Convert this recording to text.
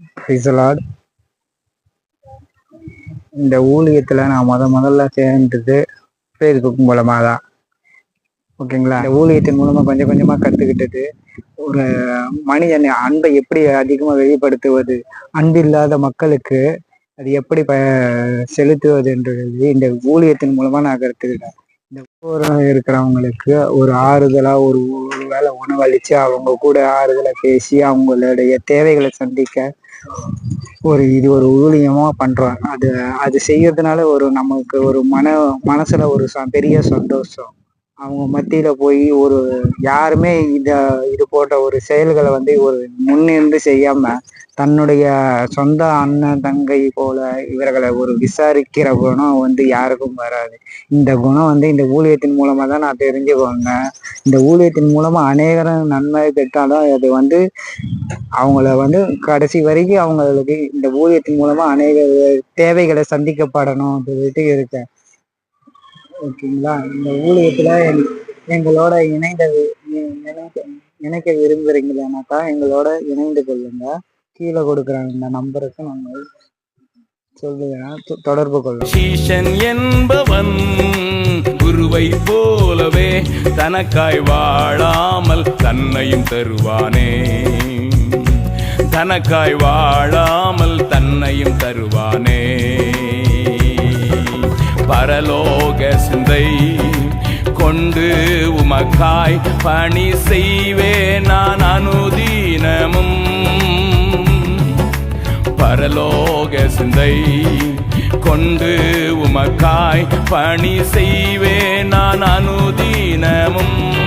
Praise இந்த ஊழியத்துல நான் முத முதல்ல சேர்ந்தது ஃபேஸ்புக் மூலமாக தான். ஓகேங்களா இந்த ஊழியத்தின் மூலமாக கொஞ்சம் கொஞ்சமாக கத்துக்கிட்டது. ஒரு மனிதன் அன்பை எப்படி அதிகமா வெளிப்படுத்துவது? அன்பு இல்லாத மக்களுக்கு அது எப்படி ப செலுத்துவதுன்றது இந்த ஊழியத்தின் மூலமா நான் கற்றுக்கிட்டேன் இந்த ஊரில் இருக்கிறவங்களுக்கு ஒரு ஆறுதலா ஒரு உணவளிச்சு அவங்க கூட ஆறுதலை பேசி அவங்களுடைய தேவைகளை சந்திக்க ஒரு இது ஒரு ஊழியமா பண்றாங்க. அது அது செய்யறதுனால ஒரு நமக்கு ஒரு மன மனசுல ஒரு ச- பெரிய சந்தோஷம். அவங்க மத்தியில போய் ஒரு யாருமே இத இது போன்ற ஒரு செயல்களை வந்து ஒரு முன்னின்று செய்யாம தன்னுடைய சொந்த அண்ணன் தங்கை போல இவர்களை ஒரு விசாரிக்கிற குணம் வந்து யாருக்கும் வராது. இந்த குணம் வந்து இந்த ஊழியத்தின் மூலமா தான் நான் தெரிஞ்சுக்கோங்க இந்த ஊழியத்தின் மூலமா அநேகரும் நன்மை பெற்றாலும் அது வந்து அவங்கள வந்து கடைசி வரைக்கும் அவங்களுக்கு இந்த ஊழியத்தின் மூலமா அநேக தேவைகளை சந்திக்கப்படணும் சொல்லிட்டு இருக்கேன். ஓகேங்களா? இந்த ஊழியத்துல எங்க- எங்களோட இணைந்த இணைக்க இணைக்க எங்களோட இணைந்து கொள்ளுங்க. கீழே கொடுக்குற இந்த நம்பருக்கு நாங்கள் சொல்லுங்க தொடர்பு கொள்ளும் சீஷன் என்பவன் குருவை போலவே தனக்காய் வாழாமல் தன்னையும் தருவானே. தனக்காய் வாழாமல் தன்னையும் தருவானே. பரலோக சிந்தை கொண்டு உமக்காய் பணி செய்வேன் நான் அனுதீனமும். பரலோக சிந்தை கொண்டு உமக்காய் பணி செய்வேன் நான் அனுதீனமும்.